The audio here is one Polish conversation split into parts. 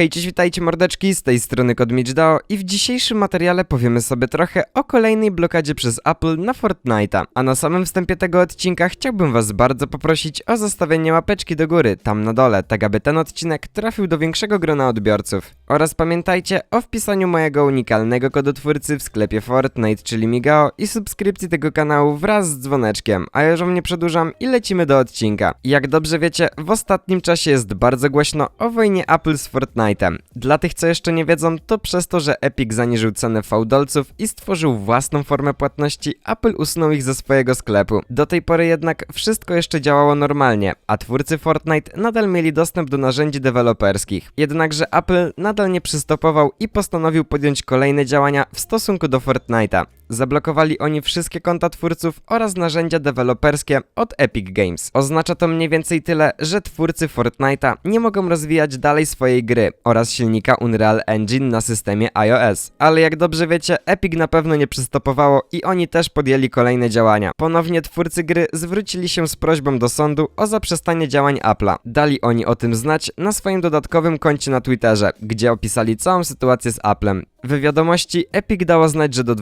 Hej, cześć, witajcie mordeczki, z tej strony Kod Dao i w dzisiejszym materiale powiemy sobie trochę o kolejnej blokadzie przez Apple na Fortnite'a. A na samym wstępie tego odcinka chciałbym was bardzo poprosić o zostawienie łapeczki do góry, tam na dole, tak aby ten odcinek trafił do większego grona odbiorców. Oraz pamiętajcie o wpisaniu mojego unikalnego kodotwórcy w sklepie Fortnite, czyli Migao i subskrypcji tego kanału wraz z dzwoneczkiem. A ja już nie przedłużam i lecimy do odcinka. Jak dobrze wiecie, w ostatnim czasie jest bardzo głośno o wojnie Apple z Fortnite'em. Dla tych, co jeszcze nie wiedzą, to przez to, że Epic zaniżył cenę fałdolców i stworzył własną formę płatności, Apple usunął ich ze swojego sklepu. Do tej pory jednak wszystko jeszcze działało normalnie, a twórcy Fortnite nadal mieli dostęp do narzędzi deweloperskich. Jednakże Apple nadal nie przystopował i postanowił podjąć kolejne działania w stosunku do Fortnite'a. Zablokowali oni wszystkie konta twórców oraz narzędzia deweloperskie od Epic Games. Oznacza to mniej więcej tyle, że twórcy Fortnite'a nie mogą rozwijać dalej swojej gry oraz silnika Unreal Engine na systemie iOS. Ale jak dobrze wiecie, Epic na pewno nie przystopowało i oni też podjęli kolejne działania. Ponownie twórcy gry zwrócili się z prośbą do sądu o zaprzestanie działań Apple'a. Dali oni o tym znać na swoim dodatkowym koncie na Twitterze, gdzie opisali całą sytuację z Applem. W wiadomości Epic dało znać, że do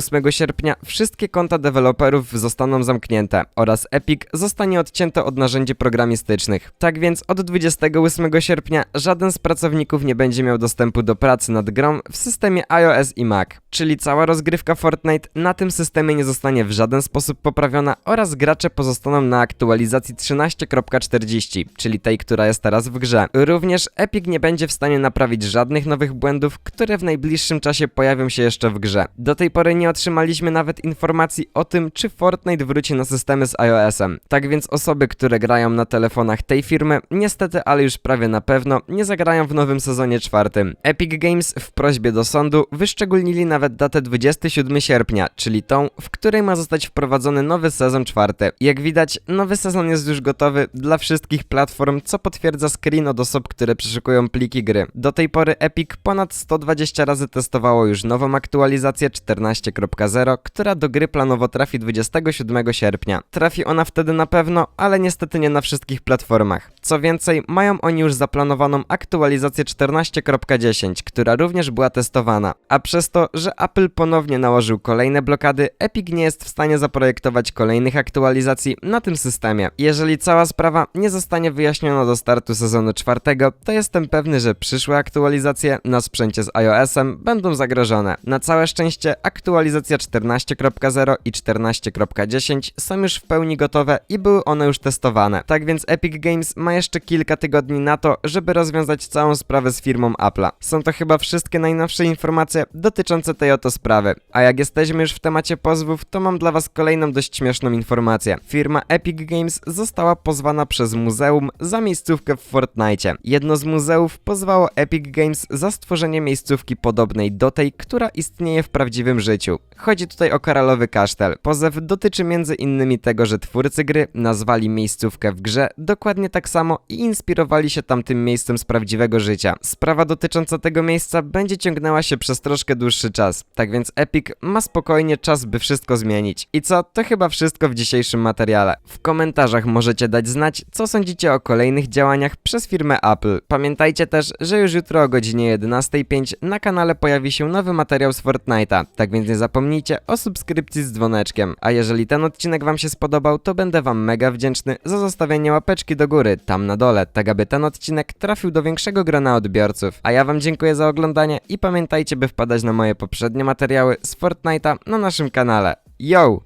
28 sierpnia wszystkie konta deweloperów zostaną zamknięte oraz Epic zostanie odcięte od narzędzi programistycznych. Tak więc od 28 sierpnia żaden z pracowników nie będzie miał dostępu do pracy nad grą w systemie iOS i Mac, czyli cała rozgrywka Fortnite na tym systemie nie zostanie w żaden sposób poprawiona oraz gracze pozostaną na aktualizacji 13.40, czyli tej, która jest teraz w grze. Również Epic nie będzie w stanie naprawić żadnych nowych błędów, które w najbliższym czasie pojawią się jeszcze w grze. Do tej pory nie otrzymaliśmy nawet informacji o tym, czy Fortnite wróci na systemy z iOS-em. Tak więc osoby, które grają na telefonach tej firmy, niestety, ale już prawie na pewno, nie zagrają w nowym sezonie czwartym. Epic Games w prośbie do sądu wyszczególnili nawet datę 27 sierpnia, czyli tą, w której ma zostać wprowadzony nowy sezon czwarty. Jak widać, nowy sezon jest już gotowy dla wszystkich platform, co potwierdza screen od osób, które przeszukują pliki gry. Do tej pory Epic ponad 120 razy testowało już nową aktualizację 14.0, która do gry planowo trafi 27 sierpnia. Trafi ona wtedy na pewno, ale niestety nie na wszystkich platformach. Co więcej, mają oni już zaplanowaną aktualizację 14.10, która również była testowana. A przez to, że Apple ponownie nałożył kolejne blokady, Epic nie jest w stanie zaprojektować kolejnych aktualizacji na tym systemie. Jeżeli cała sprawa nie zostanie wyjaśniona do startu sezonu czwartego, to jestem pewny, że przyszłe aktualizacje na sprzęcie z iOS-em będą zagrożone. Na całe szczęście aktualizacja 14.0 i 14.10 są już w pełni gotowe i były one już testowane. Tak więc Epic Games ma jeszcze kilka tygodni na to, żeby rozwiązać całą sprawę z firmą Apple'a. Są to chyba wszystkie najnowsze informacje dotyczące tej oto sprawy. A jak jesteśmy już w temacie pozwów, to mam dla was kolejną dość śmieszną informację. Firma Epic Games została pozwana przez muzeum za miejscówkę w Fortnite. Jedno z muzeów pozwało Epic Games za stworzenie miejscówki podobnej do tej, która istnieje w prawdziwym życiu. Chodzi tutaj o koralowy kasztel. Pozew dotyczy między innymi tego, że twórcy gry nazwali miejscówkę w grze dokładnie tak samo i inspirowali się tamtym miejscem z prawdziwego życia. Sprawa dotycząca tego miejsca będzie ciągnęła się przez troszkę dłuższy czas, tak więc Epic ma spokojnie czas, by wszystko zmienić. I co, to chyba wszystko w dzisiejszym materiale. W komentarzach możecie dać znać, co sądzicie o kolejnych działaniach przez firmę Apple. Pamiętajcie też, że już jutro o godzinie 11.05 na kanale pojawi się nowy materiał z Fortnite'a, tak więc nie zapomnijcie o subskrypcji z dzwoneczkiem. A jeżeli ten odcinek wam się spodobał, to będę wam mega wdzięczny za zostawienie łapeczki do góry, tam na dole, tak aby ten odcinek trafił do większego grona odbiorców. A ja wam dziękuję za oglądanie i pamiętajcie, by wpadać na moje poprzednie materiały z Fortnite'a na naszym kanale. Yo!